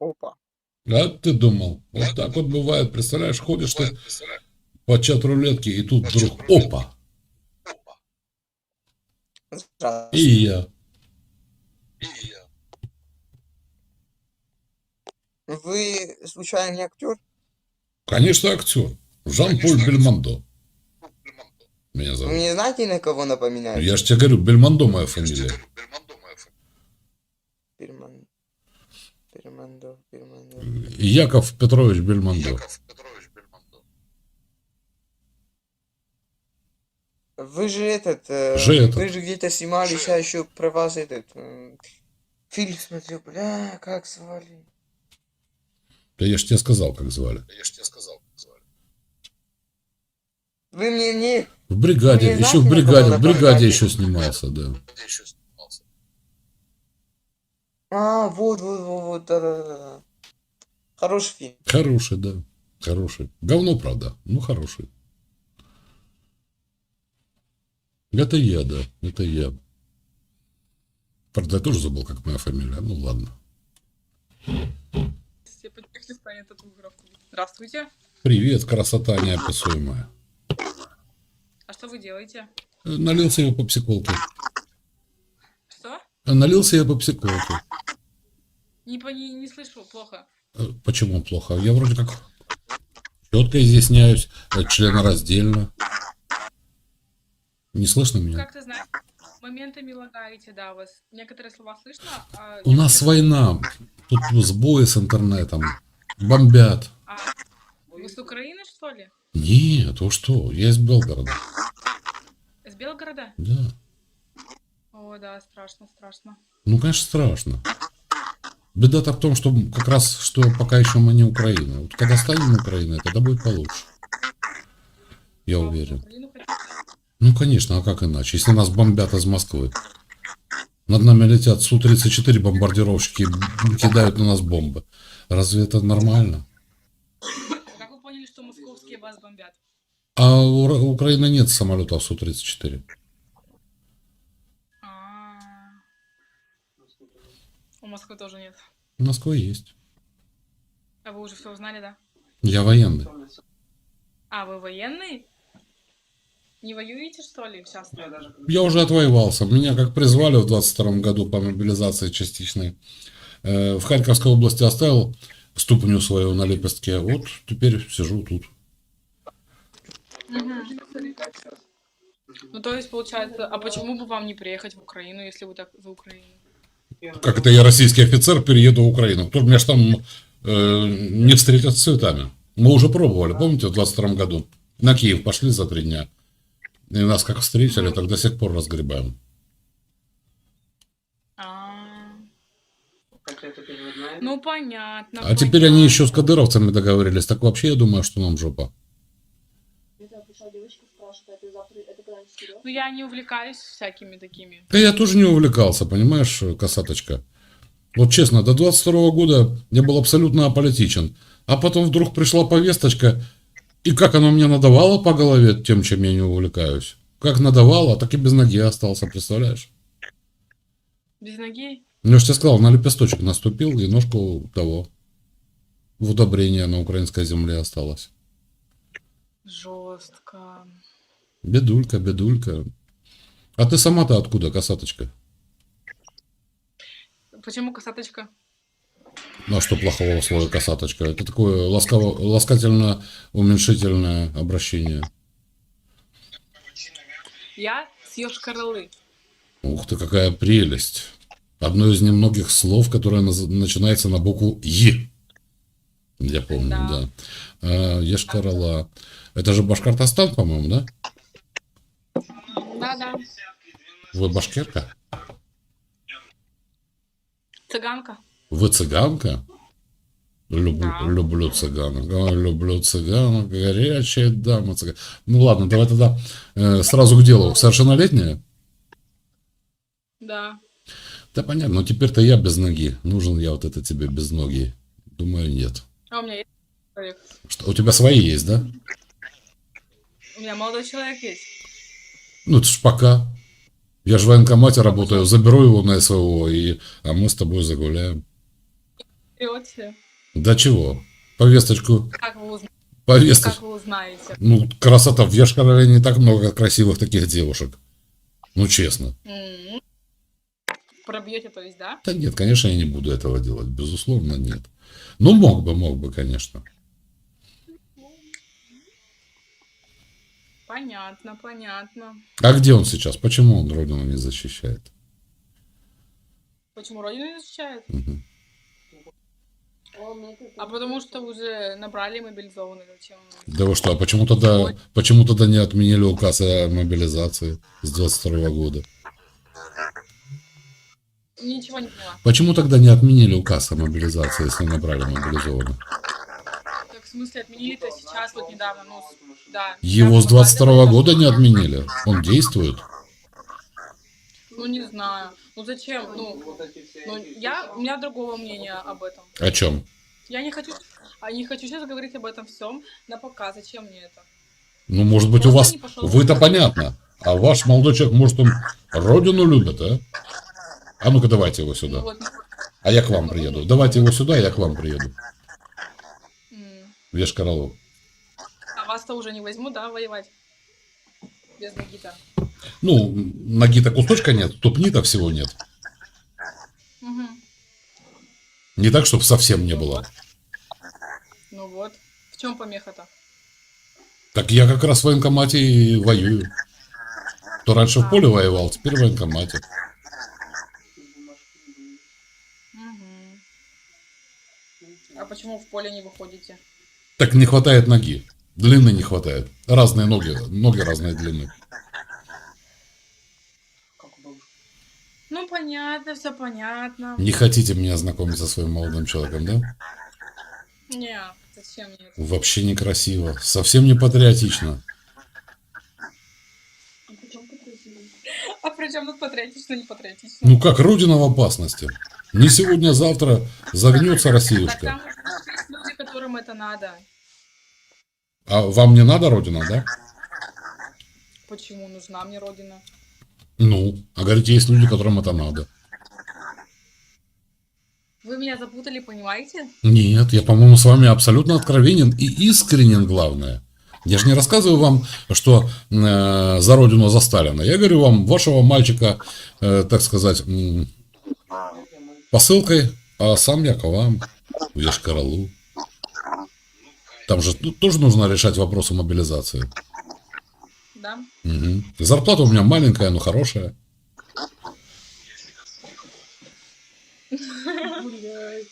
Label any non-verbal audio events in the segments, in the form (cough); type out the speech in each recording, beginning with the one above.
Опа. А ты думал, вот так вот бывает, представляешь, ходишь ты по чат рулетке, и тут вдруг опа, и я. Вы случайно не актер? Конечно, актер. Жан-Поль Бельмондо. Меня Вы зовут. не знаете, на кого напоминает? Я же тебе говорю, Бельмондо моя фамилия. Перман... Пермандо, Пермандо. Яков Петрович Бельмондо. Вы же этот... э, Же этот. Вы же где-то снимались, а еще про вас этот... э, Фильм смотрю, бля, как звали? Да я же тебе сказал, как звали. Вы мне не... В бригаде, Не еще в бригаде, в бригаде еще снимался, да. А, вот, вот, вот, вот, да-да-да. Хороший фильм. Хороший, да. Хороший. Говно, правда, ну хороший. Это я, да, это я. Правда, я тоже забыл, как моя фамилия. Ну ладно. Здравствуйте. Привет, красота неописуемая. А что вы делаете? Налился я по психолке. Что? Налился я по психолке. Не, не, не слышу, плохо. Э, Почему плохо? Я вроде как четко изъясняюсь, э, членораздельно. Не слышно меня? Как ты знаешь, моментами лагаете, да, у вас некоторые слова слышно, а У нас война. Тут сбои с интернетом. Бомбят. А, вы с Украины, что ли? Нет, вы что? Я из Белгорода. Из Белгорода? Да. О, да, страшно, страшно. Ну, конечно, страшно. Беда-то в том, что как раз, что пока еще мы не Украина. Вот когда станем Украиной, тогда будет получше. Я в уверен. Ну, конечно, а как иначе? Если нас бомбят из Москвы. Над нами летят Су-34 бомбардировщики и кидают на нас бомбы. Разве это нормально? А Как вы поняли, что московские вас бомбят? А у Украины нет самолетов Су-34. Москвы тоже нет. У Москвы есть. А вы уже все узнали, да? Я военный. А, вы военный? Не воюете, что ли, сейчас? Я уже отвоевался. Меня как призвали в 22 году по мобилизации частичной. Э, В Харьковской области оставил ступню свою на лепестке. Вот теперь сижу тут. Ну, то есть, получается, а почему бы вам не приехать в Украину, если вы так за Украину? Как это я российский офицер перееду в Украину? Кто меня ж там э, не встретят с цветами? Мы уже пробовали, помните, в 22 году? На Киев пошли за три дня. И нас как встретили, так до сих пор разгребаем. А, Ну, понятно. А теперь они еще с кадыровцами договорились. Так вообще я думаю, что нам жопа. Это пришла девочка, спрашивает, это завтра, это когда-нибудь серьезно? Ну, я не увлекаюсь всякими такими. Да я тоже не увлекался, понимаешь, касаточка. Вот честно, до 22 года я был абсолютно аполитичен. А потом вдруг пришла повесточка, и как она мне надавала по голове тем, чем я не увлекаюсь. Как надавала, так и без ноги остался, представляешь? Без ноги? Ну, я же тебе сказал, на лепесточек наступил, и ножку того в удобрение на украинской земле осталось. Жестко. Бедулька, бедулька. А ты сама-то откуда, касаточка? Почему косаточка? Ну, а что плохого в слове касаточка? Это такое ласково, ласкательно-уменьшительное обращение. Я с Йошкар-Олы. Ух ты, какая прелесть. Одно из немногих слов, которое наз- начинается на букву «Е». Я помню, да. Да. А, Ешкарала. Это же Башкортостан, по-моему, да? Да-да. Вы башкирка? Цыганка. Вы цыганка? Люблю, Да. люблю цыганок. Ой, люблю цыганок. Горячая дама цыган. Ну ладно, давай тогда э, сразу к делу. Совершеннолетняя? Да. Да понятно, но теперь-то я без ноги. Нужен я вот это тебе без ноги? Думаю, нет. А у меня есть человек. Что, у тебя свои есть, да? У меня молодой человек есть. Ну, это ж пока. Я же в военкомате работаю, заберу его на СВО, и, а мы с тобой загуляем. Берете? Да чего? Повесточку, Как вы, узна- как повесточку. вы узнаете? Ну, красота, в Ешкарове не так много красивых таких девушек. Ну, честно. М. Пробьете, то есть, да? Да нет, конечно, я не буду этого делать. Безусловно, нет. Ну, мог бы, мог бы, конечно. Понятно, понятно. А где он сейчас? Почему он родину не защищает? Почему родину не защищает? Как- А потому что уже набрали мобилизованных. Зачем? Да вы что, а почему тогда, почему тогда не отменили указ о мобилизации с 22 года? Ничего не поняла. Почему тогда не отменили указ о мобилизации, если набрали мобилизованных? Так в смысле отменили-то сейчас, вот недавно, ну, с- да. Его с недавно 22 показывали, года не отменили. Он действует. Ну, не знаю. Ну, зачем? Ну, ну, я, у меня другого мнения об этом. О чем? Я не хочу, а не хочу сейчас говорить об этом всем на показ. Зачем мне это? Ну, может быть, у Просто вас... не пошел. Вы-то понятно. А ваш молодой человек, может, он родину любит, а? А ну-ка, давайте его сюда. вот, А я к вам приеду. Давайте его сюда, я к вам приеду. м. В Ешкаралу. А вас-то уже не возьму, да, воевать? Без ноги-то. Ну, ноги-то кусочка нет, ступни-то всего нет. Мгм. Не так, чтобы совсем не было. Ну вот. В чем помеха-то? Так я как раз в военкомате и воюю. То раньше в поле воевал, теперь в военкомате. Мгм. А почему в поле не выходите? Так не хватает ноги. Длины не хватает. Разные ноги, ноги разной длины. Ну, понятно, все понятно. Не хотите меня знакомить со своим молодым человеком, да? Не, зачем мне это? Вообще некрасиво. Совсем не патриотично. А при чем тут красиво? А при чем тут патриотично, не патриотично? Ну как, Родина в опасности. Не сегодня, а завтра загнется так Россиюшка. там уже есть люди, которым это надо. А вам не надо Родина, да? Почему нужна мне родина? Ну, а говорите, есть люди, которым это надо. Вы меня запутали, понимаете? Нет, я, по-моему, с вами абсолютно откровенен и искренен, главное. Я же не рассказываю вам, что э, за родину за Сталина. Я говорю вам, вашего мальчика, э, так сказать, м, посылкой, а сам я к вам, в Ешкаралу. Там же тут тоже нужно решать вопросы мобилизации. Да? Мгм. Зарплата у меня маленькая, но хорошая. (laughs) Блядь.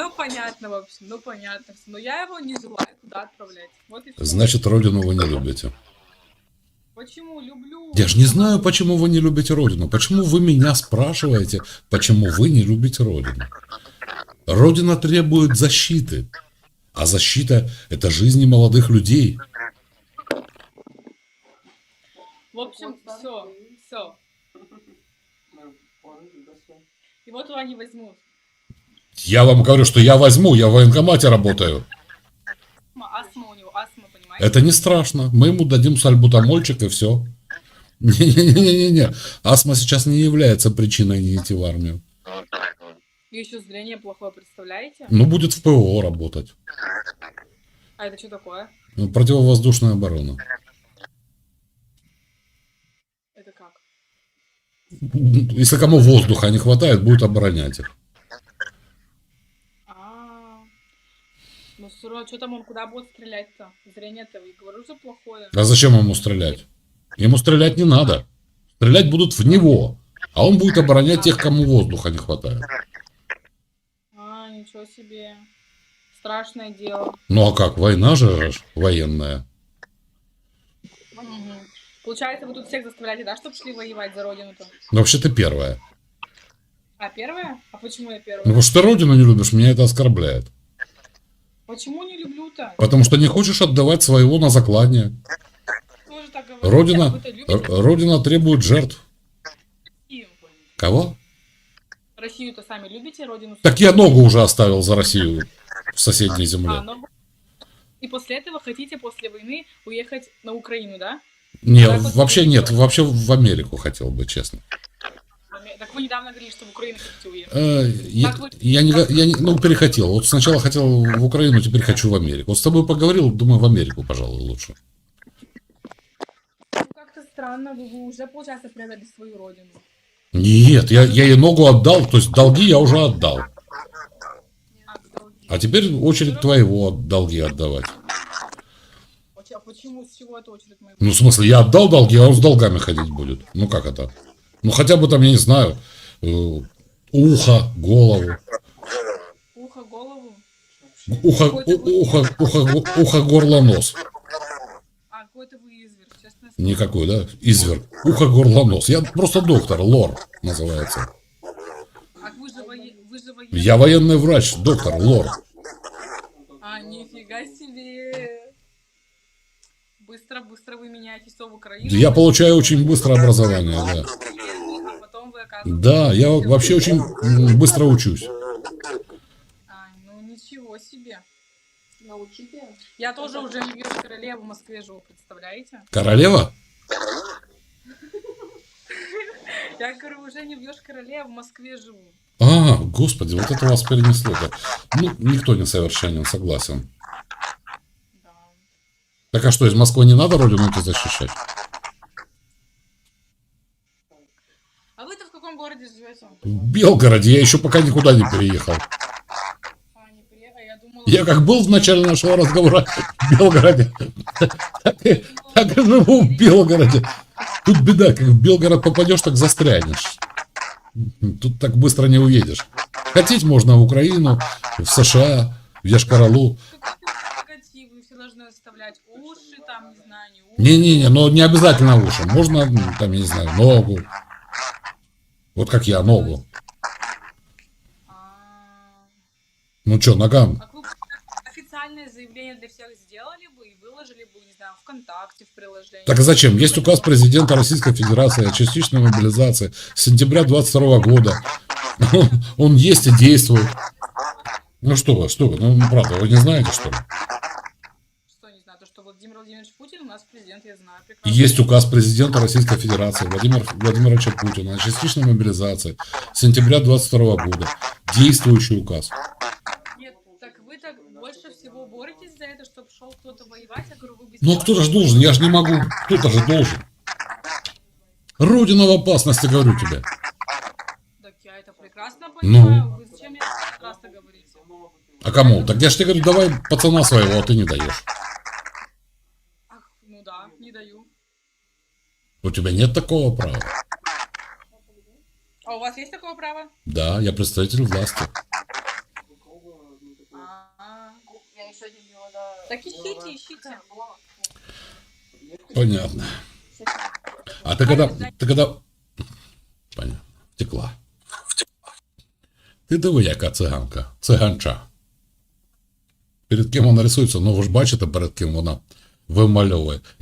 Ну, понятно, в общем, ну, понятно. Но я его не желаю туда отправлять. Вот и. Значит, родину вы не любите. Почему? Люблю. Я же не знаю, почему вы не любите Родину. Почему вы меня спрашиваете, почему вы не любите Родину? Родина требует защиты. А защита – это жизни молодых людей. В общем, все, все. Его туда не возьмут. Я вам говорю, что я возьму, я в военкомате работаю. Астма, у него, астма, понимаете? Это не страшно. Мы ему дадим сальбутамольчик и все. (laughs) Не-не-не-не-не. Астма сейчас не является причиной не идти в армию. И еще зрение плохое, представляете? Ну, будет в ПВО работать. А это что такое? Ну, Противовоздушная оборона. Это как? Если кому воздуха не хватает, будет оборонять их. Ну все равно, что там он куда будет стрелять-то? Зрение-то, я говорю, что плохое. А зачем ему стрелять? Ему стрелять не надо. Стрелять будут в него. А он будет оборонять тех, кому воздуха не хватает. А, ничего себе. Страшное дело. Ну а как, война же военная. Мгм. Получается, вы тут всех заставляете, да, чтобы шли воевать за родину-то? Ну, вообще ты первая. А первая? А почему я Ну, первая? потому что ты родину не любишь, меня это оскорбляет. Почему не люблю-то? Потому что не хочешь отдавать своего на а Родина, Родина требует жертв. Россию. Кого? Россию-то сами любите, родину? Так я ногу уже оставил за Россию в соседней А, земле. ну... И после этого хотите после войны уехать на Украину, да? Не, вот вообще нет, вообще в Америку хотел бы, честно. Так вы недавно говорили, что в Украину хотите уехать. Э, я, вы- я не, я не- ну, перехотел. Вот сначала хотел в Украину, теперь хочу в Америку. Вот с тобой поговорил, думаю, в Америку, пожалуй, лучше. Ну, как-то странно, вы, уже, получается, предали свою родину. Нет, я, я ей ногу отдал, то есть долги я уже отдал. А, теперь очередь твоего долги отдавать. А а почему, с чего это очередь моя? Ну, в смысле, я отдал долги, а он с долгами ходить будет. Ну, как это? Ну, хотя бы там, я не знаю, э, ухо, голову. Ухо, голову? Ухо, у- ухо, ухо, го- ухо, горло, нос. А, какой-то вы изверг, честно. Никакой, да? Изверг. Ухо, горло, нос. Я просто доктор, лор называется. А вы же, вое- вы же военный. Я военный врач, доктор, лор. А, нифига себе. Быстро, быстро вы меняетесь все в Украину. Я получаю очень быстро образование, да. Да, я вообще очень быстро учусь. А, ну ничего себе. Научите. Я тоже уже не вижу королеву в Москве живу, представляете? Королева? Я говорю, уже не бьешь королеву, в Москве живу. А, господи, вот это вас перенесло-то. Ну, никто не совершенен, согласен. Да. Так а что, из Москвы не надо родину защищать? А вы-то в каком городе живете? В Белгороде я еще пока никуда не переехал. Я как был в начале нашего разговора в Белгороде, так и, так живу в Белгороде. Тут беда, как в Белгород попадешь, так застрянешь. Тут так быстро не уедешь. Хотеть можно в Украину, в США, в Яшкаралу. Не-не-не, но не обязательно уши. Можно, там, я не знаю, ногу. Вот как я, ногу. Ну что, ногам? а официальное заявление для всех сделали бы и выложили бы, не знаю, ВКонтакте, в приложении? Так а зачем? Есть указ президента Российской Федерации о частичной мобилизации с сентября 22 года. Он, он есть и действует. Ну что вы, что вы, ну ну, правда, вы не знаете, что ли? Что, не знаю, то, что Владимир Владимирович Путин у нас президент, я знаю прекрасно. Есть указ президента Российской Федерации Владимира Владимировича Путина о частичной мобилизации с сентября 22 года. Действующий указ. Нет, так вы так больше всего боретесь за это, чтобы шел кто-то воевать, я говорю, вы бы Ну а кто же должен? Я же не могу. Кто-то же должен. Родина в опасности, говорю тебе. Так я это прекрасно Ну. понимаю, вы зачем мне прекрасно говорите? А кому? Так я же тебе говорю, давай пацана своего, а ты не даешь. Ах, ну да, не даю. У тебя нет такого права. А у вас есть такое право? Да, я представитель власти. А, да. Так ищите, ищите. Понятно. А ты когда... Ты когда... Понятно. Втекла. Ти диви, яка циганка. Циганча. Перед ким вона рисується, ну ви ж бачите, перед ким вона вимальовує.